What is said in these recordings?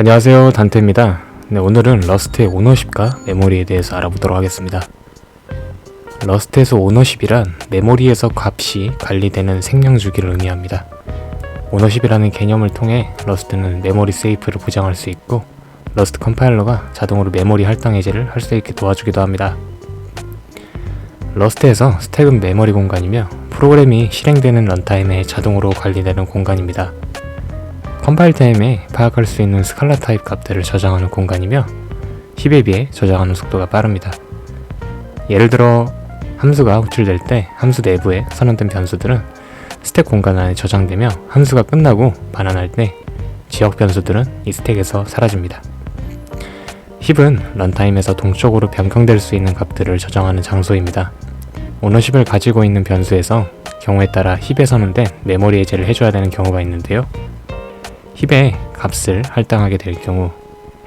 안녕하세요 단테입니다. 네, 오늘은 러스트의 오너십과 메모리에 대해서 알아보도록 하겠습니다. 러스트에서 오너십이란 메모리에서 값이 관리되는 생명 주기를 의미합니다. 오너십이라는 개념을 통해 러스트는 메모리 세이프를 보장할 수 있고 러스트 컴파일러가 자동으로 메모리 할당 해제를 할 수 있게 도와주기도 합니다. 러스트에서 스택은 메모리 공간이며 프로그램이 실행되는 런타임에 자동으로 관리되는 공간입니다 컴파일 타임에 파악할 수 있는 스칼라 타입 값들을 저장하는 공간이며 10에 비해 저장하는 속도가 빠릅니다. 예를 들어 함수가 호출될 때 함수 내부에 선언된 변수들은 스택 공간 안에 저장되며 함수가 끝나고 반환할 때 지역 변수들은 이 스택에서 사라집니다. 힙은 런타임에서 동적으로 변경될 수 있는 값들을 저장하는 장소입니다. 오너십을 가지고 있는 변수에서 경우에 따라 힙에 선언된 메모리 해제를 해줘야 되는 경우가 있는데요. 힙의 값을 할당하게 될 경우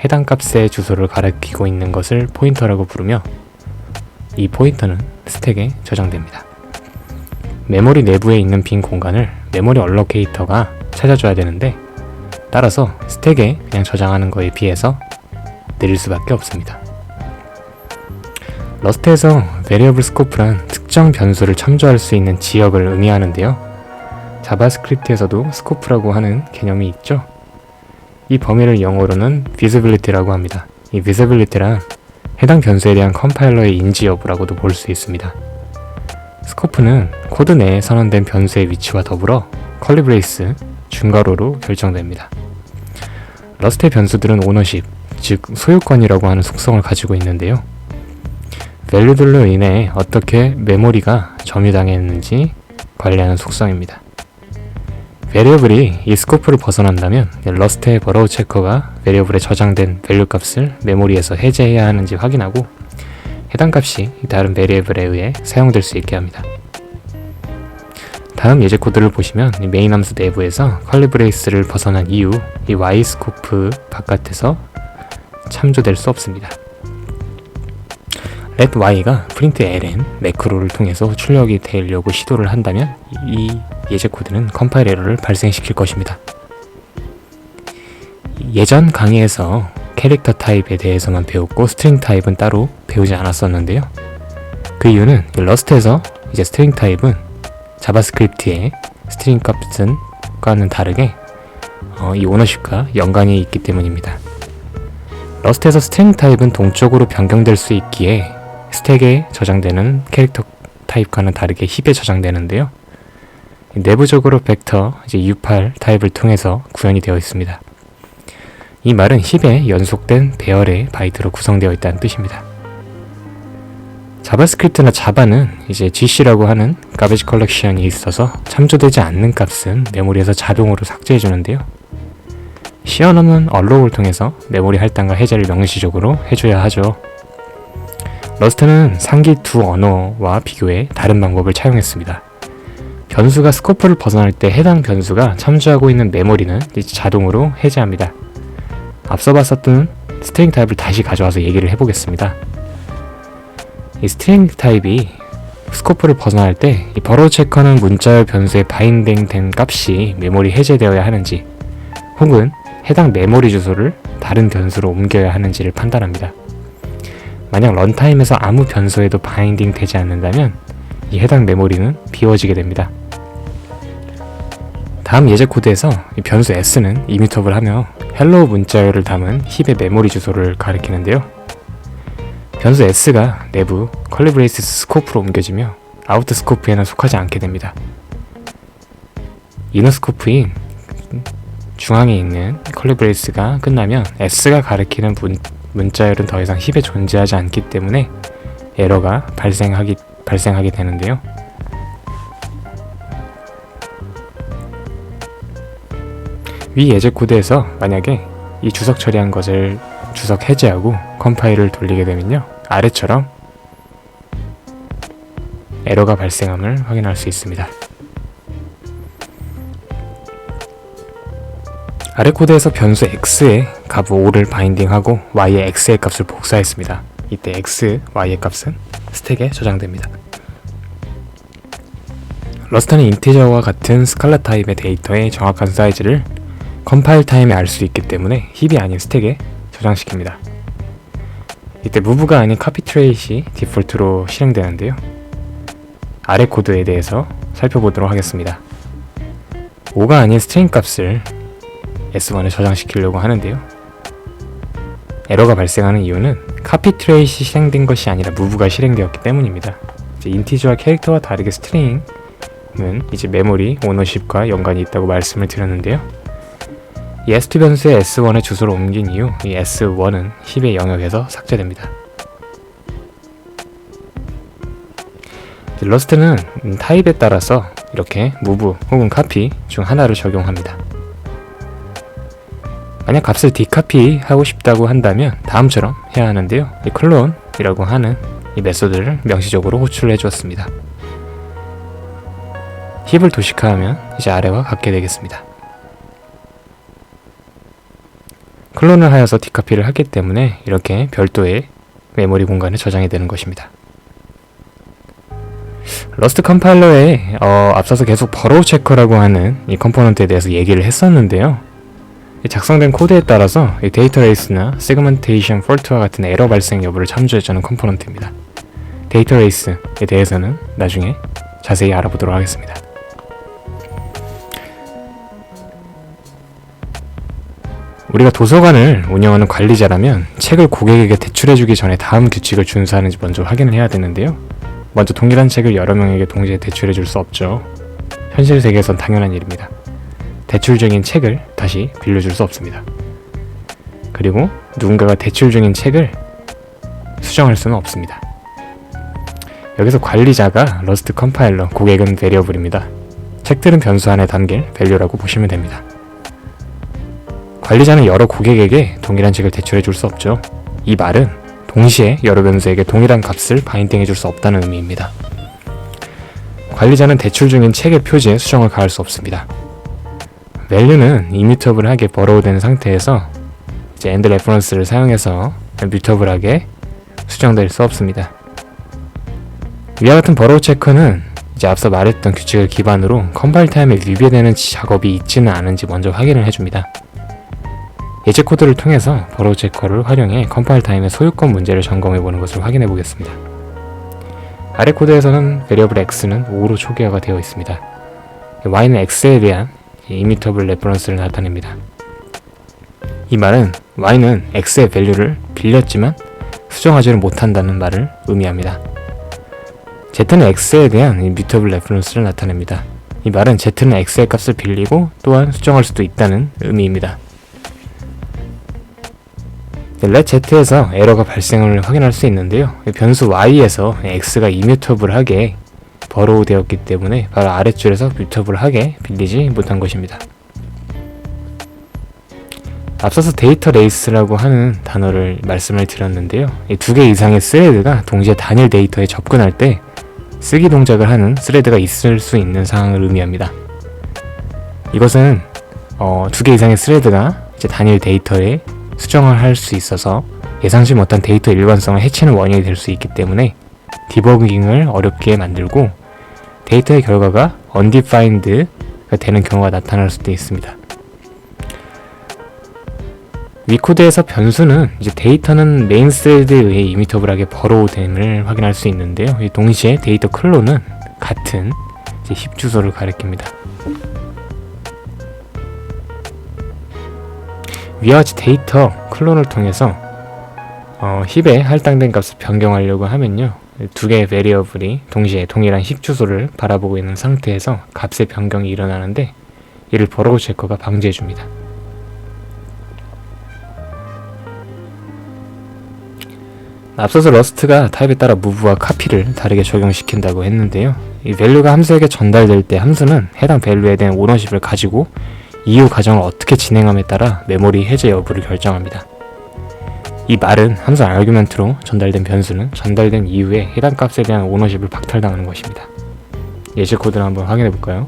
해당 값의 주소를 가리키고 있는 것을 포인터라고 부르며 이 포인터는 스택에 저장됩니다. 메모리 내부에 있는 빈 공간을 메모리 얼로케이터가 찾아줘야 되는데 따라서 스택에 그냥 저장하는 거에 비해서 느릴 수밖에 없습니다. 러스트에서 variable scope란 특정 변수를 참조할 수 있는 지역을 의미하는데요. 자바스크립트에서도 스코프라고 하는 개념이 있죠. 이 범위를 영어로는 visibility라고 합니다. 이 visibility란 해당 변수에 대한 컴파일러의 인지 여부라고도 볼 수 있습니다. 스코프는 코드 내에 선언된 변수의 위치와 더불어 컬리 브레이스, 중괄호로 결정됩니다. 러스트의 변수들은 오너십, 즉 소유권이라고 하는 속성을 가지고 있는데요. 밸류들로 인해 어떻게 메모리가 점유당했는지 관리하는 속성입니다. 베리어블이 이 스코프를 벗어난다면 러스트의 버러우 체커가 베리어블에 저장된 밸류 값을 메모리에서 해제해야 하는지 확인하고 해당 값이 다른 베리어블에 의해 사용될 수 있게 합니다. 다음 예제 코드를 보시면 메인 함수 내부에서 컬리 브레이스를 벗어난 이후 이 y 스코프 바깥에서 참조될 수 없습니다. Let y가 print ln 매크로를 통해서 출력이 되려고 시도를 한다면 이 예제 코드는 컴파일 에러를 발생시킬 것입니다. 예전 강의에서 캐릭터 타입에 대해서만 배웠고 스트링 타입은 따로 배우지 않았었는데요. 그 이유는 러스트에서 이제 스트링 타입은 자바스크립트의 스트링 값은 과는 다르게 어, 이 오너십과 연관이 있기 때문입니다. 러스트에서 스트링 타입은 동적으로 변경될 수 있기에 스택에 저장되는 캐릭터 타입과는 다르게 힙에 저장되는데요. 내부적으로 벡터 이제 U8 타입을 통해서 구현이 되어 있습니다. 이 말은 힙에 연속된 배열의 바이트로 구성되어 있다는 뜻입니다. 자바스크립트나 자바는 이제 GC라고 하는 가베지 컬렉션이 있어서 참조되지 않는 값은 메모리에서 자동으로 삭제해 주는데요. 언어는 언로우를 통해서 메모리 할당과 해제를 명시적으로 해줘야 하죠. 러스트는 상기 두 언어와 비교해 다른 방법을 차용했습니다. 변수가 스코프를 벗어날 때 해당 변수가 참조하고 있는 메모리는 자동으로 해제합니다. 앞서 봤었던 스트링 타입을 다시 가져와서 얘기를 해보겠습니다. 이 스트링 타입이 스코프를 벗어날 때 이 버로 체커는 문자열 변수에 바인딩된 값이 메모리 해제되어야 하는지 혹은 해당 메모리 주소를 다른 변수로 옮겨야 하는지를 판단합니다. 만약 런타임에서 아무 변수에도 바인딩 되지 않는다면 이 해당 메모리는 비워지게 됩니다. 다음 예제 코드에서 변수 s는 이미터블 하며 헬로우 문자열을 담은 힙의 메모리 주소를 가리키는데요. 변수 s가 내부 컬리브레이스 스코프로 옮겨지며 아우트 스코프에는 속하지 않게 됩니다. 이너 스코프인 중앙에 있는 컬리브레이스가 끝나면 s가 가리키는 문, 문자열은 더 이상 힙에 존재하지 않기 때문에 에러가 발생하기, 발생하게 되는데요. 위 예제 코드에서 만약에 이 주석 처리한 것을 주석 해제하고 컴파일을 돌리게 되면요 아래처럼 에러가 발생함을 확인할 수 있습니다. 아래 코드에서 변수 x의 값 5를 바인딩하고 y의 x의 값을 복사했습니다. 이때 x, y의 값은 스택에 저장됩니다. 러스트는 인티저와 같은 스칼라 타입의 데이터의 정확한 사이즈를 컴파일 타임에 알 수 있기 때문에 힙이 아닌 스택에 저장시킵니다. 이때 무브가 아닌 카피 트레이시 디폴트로 실행되는데요. 아래 코드에 대해서 살펴보도록 하겠습니다. 5가 아닌 스트링 값을 S1에 저장시키려고 하는데요. 에러가 발생하는 이유는 카피 트레이시 실행된 것이 아니라 무브가 실행되었기 때문입니다. 이제 인티저와 캐릭터와 다르게 스트링은 이제 메모리 오너십과 연관이 있다고 말씀을 드렸는데요. 이 S2 변수의 S1의 주소를 옮긴 이후 이 S1은 힙의 영역에서 삭제됩니다. 러스트는 타입에 따라서 이렇게 무브 혹은 카피 중 하나를 적용합니다. 만약 값을 디카피 하고 싶다고 한다면 다음처럼 해야 하는데요. 이 클론이라고 하는 이 메소드를 명시적으로 호출해 주었습니다. 힙을 도식화하면 이제 아래와 같게 되겠습니다. 클론을 하여서 디카피를 하기 때문에 이렇게 별도의 메모리 공간에 저장이 되는 것입니다. 러스트 컴파일러에 어, 앞서서 계속 버로우 체커라고 하는 이 컴포넌트에 대해서 얘기를 했었는데요. 이 작성된 코드에 따라서 이 데이터 레이스나 세그멘테이션 폴트와 같은 에러 발생 여부를 참조해주는 컴포넌트입니다. 데이터 레이스에 대해서는 나중에 자세히 알아보도록 하겠습니다. 우리가 도서관을 운영하는 관리자라면 책을 고객에게 대출해주기 전에 다음 규칙을 준수하는지 먼저 확인을 해야 되는데요. 먼저 동일한 책을 여러 명에게 동시에 대출해줄 수 없죠. 현실 세계에선 당연한 일입니다. 대출 중인 책을 다시 빌려줄 수 없습니다. 그리고 누군가가 대출 중인 책을 수정할 수는 없습니다. 여기서 관리자가 러스트 컴파일러, 고객은 베리어블입니다. 책들은 변수 안에 담길 밸류라고 보시면 됩니다. 관리자는 여러 고객에게 동일한 책을 대출해 줄 수 없죠. 이 말은 동시에 여러 변수에게 동일한 값을 바인딩해 줄 수 없다는 의미입니다. 관리자는 대출 중인 책의 표지에 수정을 가할 수 없습니다. Value는 이뮤터블하게 버로우된 상태에서 이제 end reference를 사용해서 뮤터블하게 수정될 수 없습니다. 위와 같은 버로우 체크는 이제 앞서 말했던 규칙을 기반으로 컴파일 타임에 위배되는 작업이 있지는 않은지 먼저 확인을 해줍니다. 예제 코드를 통해서 버로우 체커를 활용해 컴파일 타임의 소유권 문제를 점검해 보는 것을 확인해 보겠습니다. 아래 코드에서는 베리어블 x는 5로 초기화가 되어 있습니다. y는 x에 대한 이미터블 레퍼런스를 나타냅니다. 이 말은 y는 x의 밸류를 빌렸지만 수정하지를 못한다는 말을 의미합니다. z는 x에 대한 이뮤터블 레퍼런스를 나타냅니다. 이 말은 z는 x의 값을 빌리고 또한 수정할 수도 있다는 의미입니다. let z에서 에러가 발생을 확인할 수 있는데요. 변수 y에서 x가 이뮤터블하게 버로우 되었기 때문에 바로 아랫줄에서 뮤터블하게 빌리지 못한 것입니다. 앞서서 데이터 레이스라고 하는 단어를 말씀을 드렸는데요. 이 두 개 이상의 스레드가 동시에 단일 데이터에 접근할 때 쓰기 동작을 하는 스레드가 있을 수 있는 상황을 의미합니다. 이것은 어, 두 개 이상의 스레드가 이제 단일 데이터에 수정을 할 수 있어서 예상치 못한 데이터 일관성을 해치는 원인이 될 수 있기 때문에 디버깅을 어렵게 만들고 데이터의 결과가 undefined가 되는 경우가 나타날 수도 있습니다. 위코드에서 변수는 이제 데이터는 메인 스레드에 의해 이미터블하게 버로우됨을 확인할 수 있는데요. 동시에 데이터 클론은 같은 힙 주소를 가리킵니다. 위와 같이 데이터 클론을 통해서 어, 힙에 할당된 값을 변경하려고 하면요. 두 개의 베리어블이 동시에 동일한 힙 주소를 바라보고 있는 상태에서 값의 변경이 일어나는데 이를 버로우 체커가 방지해 줍니다. 앞서서 러스트가 타입에 따라 무브와 카피를 다르게 적용시킨다고 했는데요. 이 밸류가 함수에게 전달될 때 함수는 해당 밸류에 대한 오너십을 가지고 이후 과정을 어떻게 진행함에 따라 메모리 해제 여부를 결정합니다. 이 말은 함수 아규멘트로 전달된 변수는 전달된 이후에 해당 값에 대한 오너십을 박탈당하는 것입니다. 예제 코드를 한번 확인해 볼까요?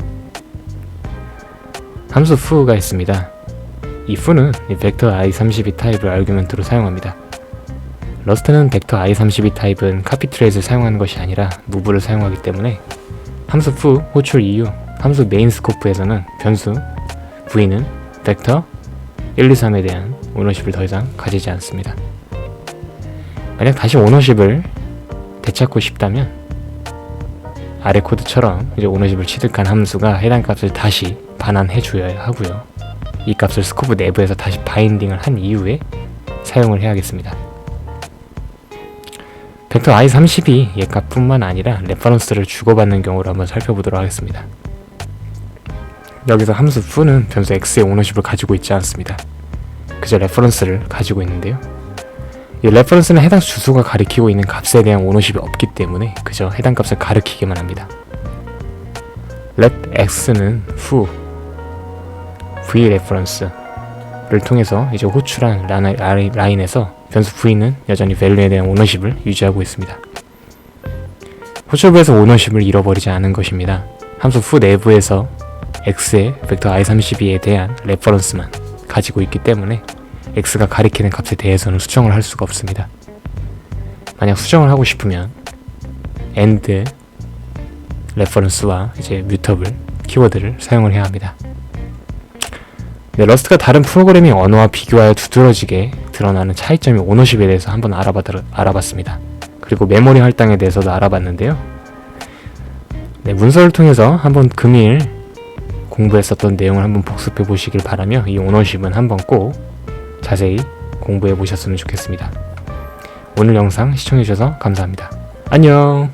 함수 f가 있습니다. 이 f는 벡터 i32 타입을 아규멘트로 사용합니다. 러스트는 벡터 i32 타입은 카피 트레이스를 사용하는 것이 아니라 무브를 사용하기 때문에 함수 f 호출 이후 함수 메인 스코프에서는 변수 v는 벡터 1, 2, 3에 대한 오너십을 더 이상 가지지 않습니다. 만약 다시 오너십을 되찾고 싶다면 아래 코드처럼 이제 오너십을 취득한 함수가 해당 값을 다시 반환해 줘야 하고요. 이 값을 스코프 내부에서 다시 바인딩을 한 이후에 사용을 해야겠습니다. 벡터 i32 얘값뿐만 아니라 레퍼런스를 주고받는 경우를 한번 살펴보도록 하겠습니다. 여기서 함수 f는 변수 x의 오너십을 가지고 있지 않습니다. 그저 레퍼런스를 가지고 있는데요. 이 레퍼런스는 해당 주소가 가리키고 있는 값에 대한 오너십이 없기 때문에 그저 해당 값을 가리키기만 합니다. let x는 foo v 레퍼런스를 통해서 이제 호출한 라인에서 변수 v는 여전히 value에 대한 오너십을 유지하고 있습니다. 호출부에서 오너십을 잃어버리지 않은 것입니다. 함수 foo 내부에서 x의 벡터 i32에 대한 레퍼런스만 가지고 있기 때문에 x가 가리키는 값에 대해서는 수정을 할 수가 없습니다. 만약 수정을 하고 싶으면 and 레퍼런스와 이제 뮤터블 키워드를 사용을 해야 합니다. 네, 러스트가 다른 프로그래밍 언어와 비교하여 두드러지게 드러나는 차이점이 오너십에 대해서 한번 알아봐, 알아봤습니다. 그리고 메모리 할당에 대해서도 알아봤는데요. 네, 문서를 통해서 한번 금일 공부했었던 내용을 한번 복습해 보시길 바라며 이 오너십은 한번 꼭 자세히 공부해 보셨으면 좋겠습니다. 오늘 영상 시청해 주셔서 감사합니다. 안녕!